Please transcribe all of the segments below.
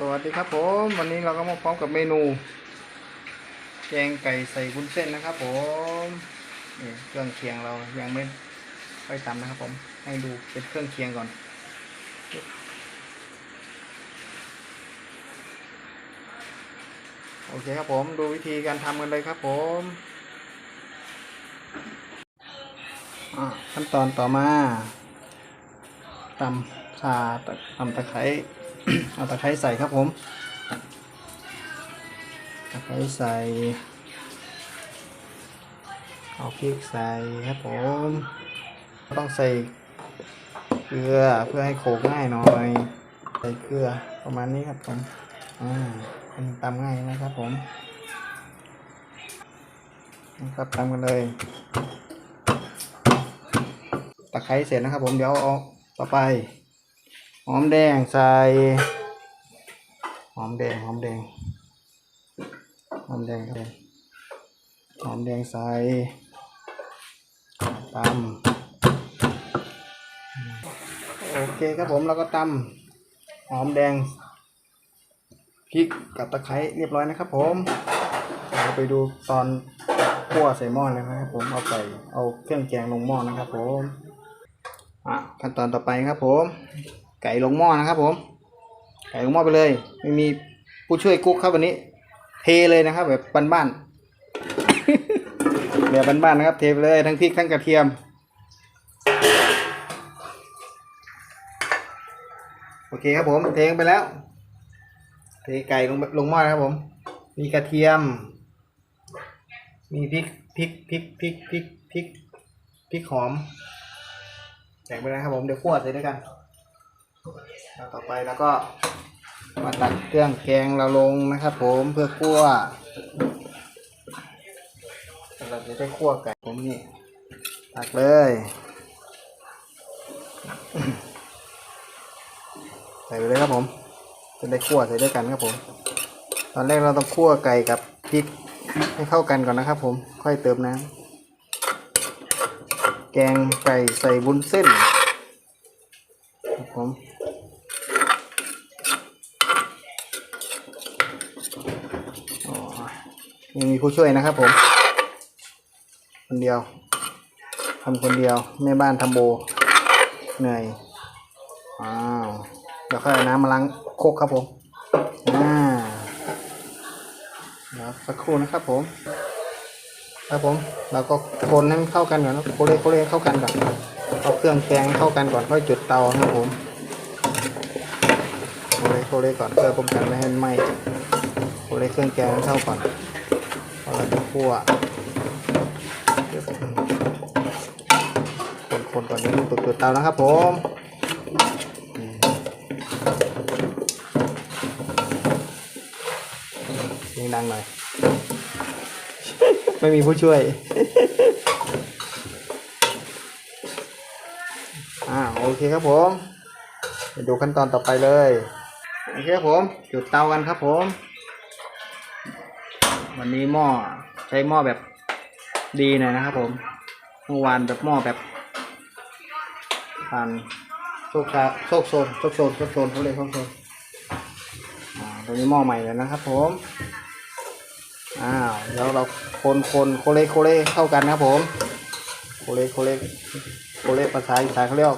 สวัสดีครับผมวันนี้เราก็มาพร้อมกับเมนู แกงไก่ใส่วุ้นเส้นนะครับผมนี่เครื่องเคียงเรายังไม่ค่อยตำนะครับผมให้ดูเป็นเครื่องเคียงก่อนโอเคครับผมดูวิธีการทำกันเลยครับผมขั้นตอนต่อมาตำข่าตำตะไคร้ เอาตะไคร้ใส่ครับผมตะไคร้ใส่ เอาพริกใส่ครับผมต้องใส่เกลือเพื่อให้โขกง่ายหน่อย ใส่เกลือประมาณนี้ครับผมอ่ามันตำง่ายนะครับผมนะครับตำกันเลยตะไคร้เสร็จนะครับผมเดี๋ยวเอาต่อไป หอมแดงใส่หอมแดงหอมแดงหอมแดงครับหอมแดงใส่ตำโอเคครับผมแล้วก็ตำหอมแดงพริกกับตะไคร้เรียบร้อยนะครับผมเราไปดูตอนคั่วใส่หม้อเลยนะครับผมเอาใส่เอาเครื่องแกงลงหม้อนะครับผมอะขั้นตอนต่อไปครับผม ไก่ลงหม้อนะครับผมไก่ลงหม้อไปเลย ไม่มีผู้ช่วยกุ๊กครับวันนี้ เทเลยนะครับ แบบบ้านๆแบบบ้านๆนะครับ เทไปเลยทั้งพริกทั้งกระเทียมโอเคครับผมเทงไปแล้ว เทไก่ลงลงหม้อนะครับผม มีกระเทียม มีพริกพริกพริกพริกพริกพริกพริกหอมใส่ไปนะครับผมเดี๋ยวคั่วใส่ด้วยกัน แล้วต่อไปแล้วก็มาตักเครื่องแกงเราลงนะครับ ผมเพื่อคั่วเราจะได้คั่วไก่ผมนี่ตักเลยใส่ไปเลยครับผมจะได้คั่วใส่ด้วยกันครับผม ตอนแรกเราต้องคั่วไก่กับพริกให้เข้ากันก่อนนะครับ ผมค่อยเติมน้ำแกงไก่ใส่วุ้นเส้นครับผม อ๋อยัง มีผู้ช่วยนะครับผม คนเดียวทำคนเดียวแม่บ้านทำโบเหนื่อยอ้าวเดี๋ยวค่อยเอาน้ำมาล้างโคกครับผมอ่าเดี๋ยวสักครู่นะครับผม ครับผมเราก็คนให้มันเข้ากันก่อนนะโคเลโคเลเข้ากันก่อนเอาเครื่องแกงเข้ากันก่อนค่อยจุดเตาครับผมโคเลโคเลก่อนเพื่อป้องกันไม่ให้ไหม้โคเลเครื่องแกงเข้าก่อน คั่วคนๆก่อนเดี๋ยวมันตุดเตานะครับผมอืมเสียงดังหน่อย ไม่มีผู้ช่วยอ่าโอเคครับผมไปดูขั้นตอนต่อไปเลยโอเคครับผม จุดเตากันครับผม วันนี้หม้อ ใช้หม้อแบบดีหน่อยนะครับผมเมื่อวานแบบหม้อแบบผ่านโชคชาโชคโซนโชคโซนโชคโซนเขาเลยโชคโซนอ่าตัวนี้หม้อใหม่เลยนะครับผมอ้าวเดี๋ยวเราคนคนโคเลโคเลเข้ากันนะครับผมโคเลโคเลโคเลภาษาอีสานเขาเรียก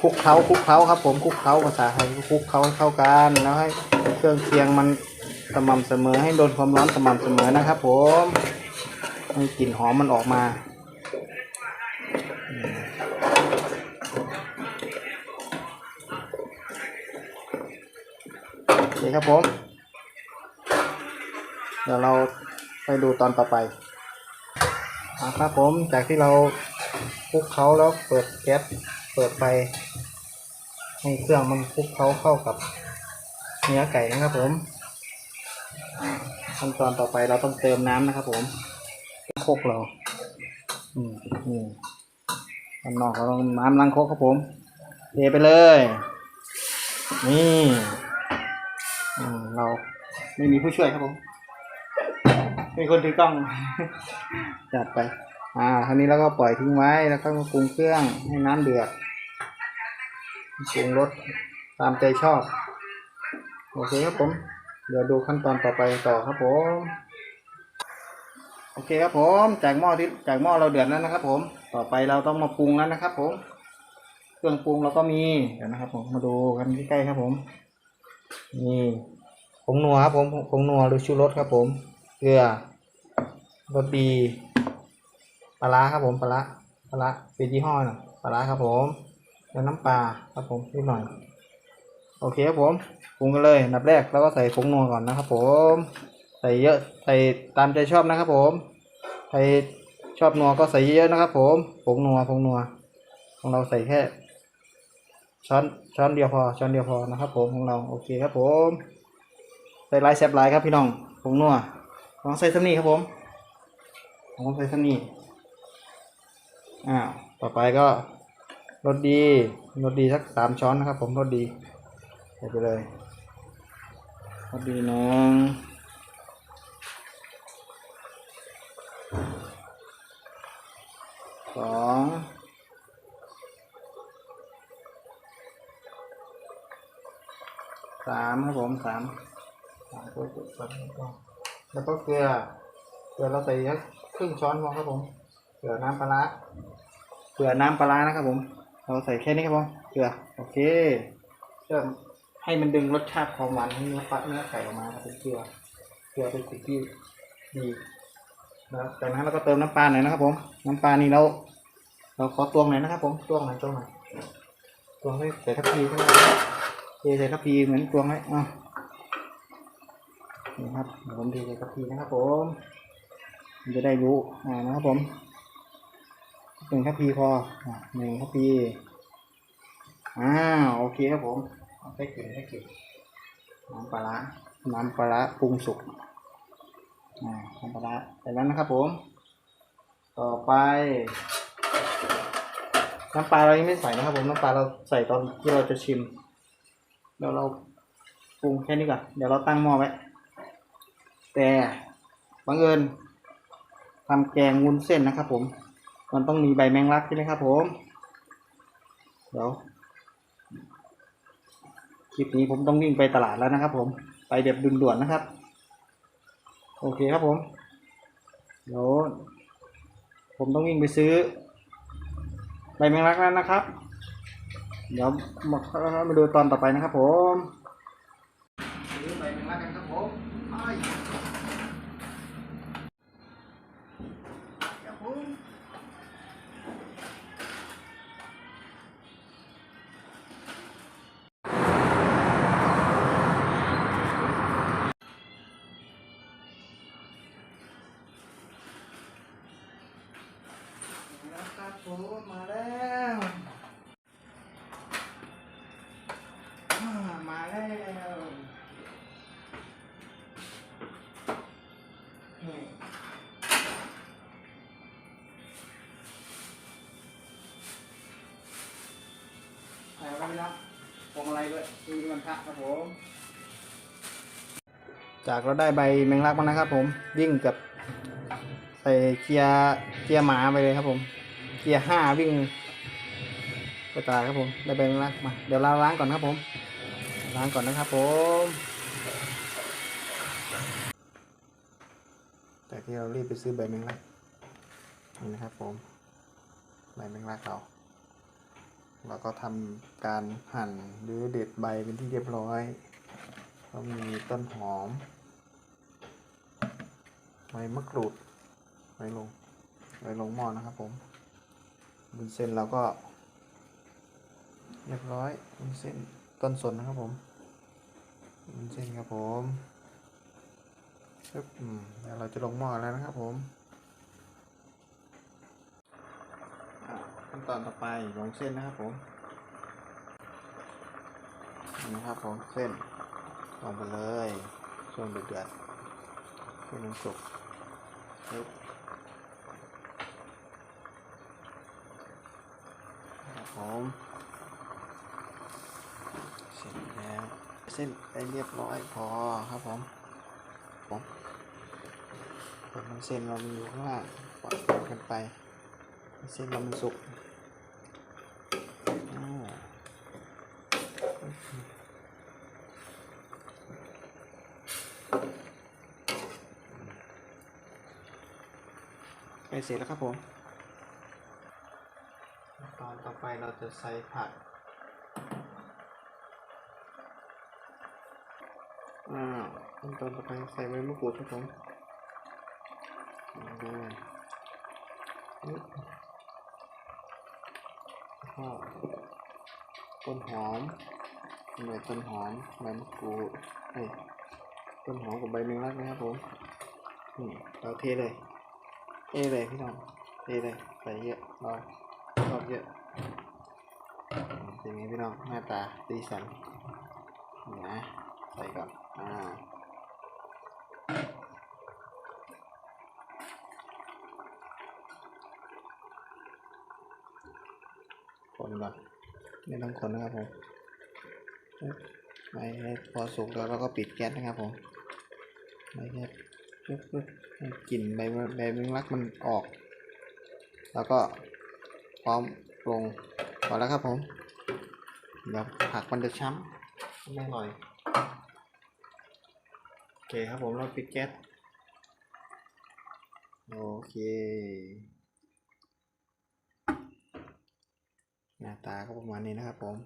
คลุกเคล้าคลุกเคล้าครับ ผมคลุกเคล้าภาษาไทยคลุกเคล้าให้เข้ากันแล้วให้เครื่องเคียงมัน สม่ำเสมอให้โดนความร้อนสม่ำเสมอนะครับ ผมให้กลิ่นหอมมันออกมาโอเคครับผม เดี๋ยวเราไปดูตอนต่อไปอะครับผมจากที่เราคลุกเขาแล้วเปิดแก๊สเปิดไฟให้เครื่องมันคลุกเขาเข้ากับเนื้อไก่นะครับผม ขั้นตอนต่อไปเราต้องเติมน้ำนะครับ ผมโคกเรา อืมนี่ด้านนอกเราต้องน้ำล้างโคกครับผมเทไปเลย นี่อืมเราไม่มีผู้ช่วยครับผมมีคนถือกล้อง จัดไป อ่าคราวนี้เราก็ปล่อยทิ้งไว้ แล้วก็มาปรุงเครื่องให้น้ำเดือดปรุงรสตามใจชอบ โอเคครับผม เดี๋ยวดูขั้นตอนต่อไปต่อครับผมโอเคครับผมจากหม้อที่จากหม้อเราเดือดแล้วนะครับ ผมต่อไปเราต้องมาปรุงแล้วนะครับ ผม เครื่องปรุงเราก็มีเดี๋ยวนะครับ ผมมาดูกันใกล้ๆครับ ผมนี่ผงนัวครับผมผงนัวหรือชูรสครับ ผมเกลือรสดีปลาร้าครับผมปลาร้าปลาร้าเป็นยี่ห้อน่ะปลาร้าครับผมแล้วน้ำปลาครับผมนิดหน่อย โอเคครับผมปรุงกันเลยนับแรกเราก็ใส่ผงนัวก่อนนะครับผม ใส่เยอะใส่ตามใจชอบนะครับผมใครชอบนัวก็ใส่เยอะนะครับผมผงนัวผงนัวของเราใส่แค่ ช้อนช้อนเดียวพอช้อนเดียวพอนะครับผมของเราโอเคครับผมใส่ลายแซบลายครับพี่น้องผงนัวลองใส่สำนีครับผมลองใส่สำนีอ้าวต่อไปก็รสดีรสดีสักสามช้อนนะครับผมรสดี ใส่ไปเลยรสดีหนึ่งสองสามครับผมสามสามตัวจุดสามตัวแล้วก็เกลือเกลือเราใส่สักครึ่งช้อนพอครับผมเกลือน้ำปลาร้าเกลือน้ำปลาร้านะครับผม เราใส่แค่นี้ครับผมเกลือโอเคเพื่อ ให้มันดึงรสชาติความหวานของเนื้อปลาเนื้อไก่ออกมาครับเป็นเกลือเกลือเป็นสิ่งที่ดีนะครับจากนั้นเราก็เติมน้ำปลาหน่อยนะครับผม น้ำปลานี่เราเราขอตวงหน่อยนะครับ ผมตวงหน่อยตวงหน่อยตวงให้ใส่ทัพพีใช่ไหมเทใส่ทัพพีเหมือนตวงไว้อะนี่ครับเดี๋ยวผมเทใส่ทัพพีนะครับ ผมมันจะได้รู้อ่านะครับผมหนึ่งทัพพีพอหนึ่งทัพพีอ้าวโอเคครับผม ใส่กลิ่นใส่กลิ่นน้ำปลาร้าน้ำปลาร้าปรุงสุกน้ำปลาร้าใส่แล้วนะครับผม ต่อไป น้ำปลาเรายังไม่ใส่นะครับผม น้ำปลาเราใส่ตอนที่เราจะชิมเดี๋ยวเราปรุงแค่นี้ก่อน เดี๋ยวเราตั้งหม้อไว้ แต่บังเอิญทำแกงวุ้นเส้นนะครับผม มันต้องมีใบแมงลักใช่ไหมครับผม เดี๋ยว คลิปนี้ผมต้องวิ่งไปตลาดแล้วนะครับ ผมไปแบบด่วนๆนะครับ โอเคครับผมเดี๋ยวผมต้องวิ่งไปซื้อใบแมงลักแล้วนะครับ เดี๋ยวมามาดูตอนต่อไปนะครับผม มมาแล้วมาแล้วนี่เอาแล้วพี่น้องพวงอะไรด้วยมีมันพระครับผม จากเราได้ใบแมงลักมานะครับผม วิ่งกับ ใส่เกียร์เกียร์หมาไปเลยครับผม เกียร์ห้าวิ่งไปตลาดครับผม ได้ใบแมงลักมา เดี๋ยวเราล้างก่อนครับผม ล้างก่อนนะครับผมแต่ที่เรารีบไปซื้อใบแมงลักนี่นะครับผม ใบแมงลักเรา เราก็ทำการหั่นหรือเด็ดใบเป็นที่เรียบร้อย ก็มีต้นหอม ใบมะกรูดไว้ลงไว้ลงหม้อนะครับผม บุนเส้นเราก็ เรียบร้อยบุนเส้นต้นสนนะครับผมบุนเส้นครับผมปึ๊บอืมเดี๋ยวเราจะลงหม้อแล้วนะครับผมขั้นตอนต่อไปลงเส้นนะครับผมนี่นะครับผมเส้นลงไปเลยช่วงเดือดๆให้มันสุกปึ๊บครับ ผมเสร็จแล้วเส้นไปเรียบร้อยพอครับผมผมผมันเส้นเรามันอยู่ข้างล่างปล่อยกันไป เส้นเรามันสุกอ้าวใกล้เสร็จแล้วครับผม ตอนต่อไปเราจะใส่ผักอ้าขั้นตอนต่อไปใส่ใบมะกรูดครับผมอ่าปึ๊บแล้วก็ต้นหอมหน่อยต้นหอมใบมะกรูดเอ้ต้นหอมกับใบเมงลักนะครับผมนี่เราเทเลยเทเลยพี่น้องเทเลยใส่เยอะเราชอบเยอะ เป็นไงพี่น้องหน้าตาสีสันนี่นะใส่ก่อนอ่าคนก่อนไม่ต้องคนนะครับผมไม่ให้พอสุกแล้วเราก็ปิดแก๊สนะครับผมไม่ให้ปึ๊บปึ๊บให้กลิ่นใบใบเมงลักมันออก แล้วก็พร้อม ปรุงพอแล้วครับผมเดี๋ยวผักมันจะช้ำไม่อร่อยโอเคครับผมเราปิดแก๊สโอเคหน้าตาก็ประมาณนี้นะครับผม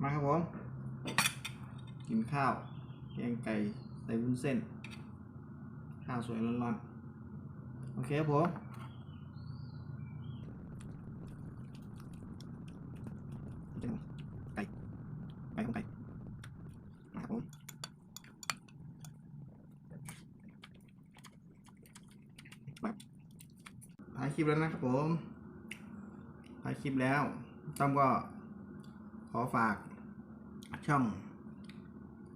มาครับผม กินข้าว แกงไก่ใส่วุ้นเส้น ข้าวสวยร้อนๆ อเคครับผมไก่ไก่ของไก่มาครับผมแบบถ่ายคลิปแล้วนะครับผมถ่ายคลิปแล้วต้อมก็ขอฝากช่อง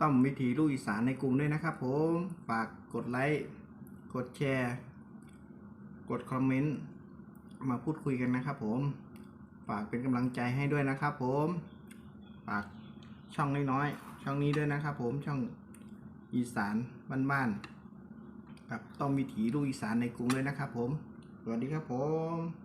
ต้อมวิถีลูกอีสานในกรุงด้วยนะครับผม ฝากกดไลค์ กดแชร์ กดคอมเมนต์มาพูดคุยกันนะครับผม ฝากเป็นกำลังใจให้ด้วยนะครับผม ฝากช่องน้อยๆ ช่องนี้ด้วยนะครับผม ช่องอีสานบ้านๆ กับต้อมวิถีลูกอีสานในกรุงด้วยนะครับผม สวัสดีครับผม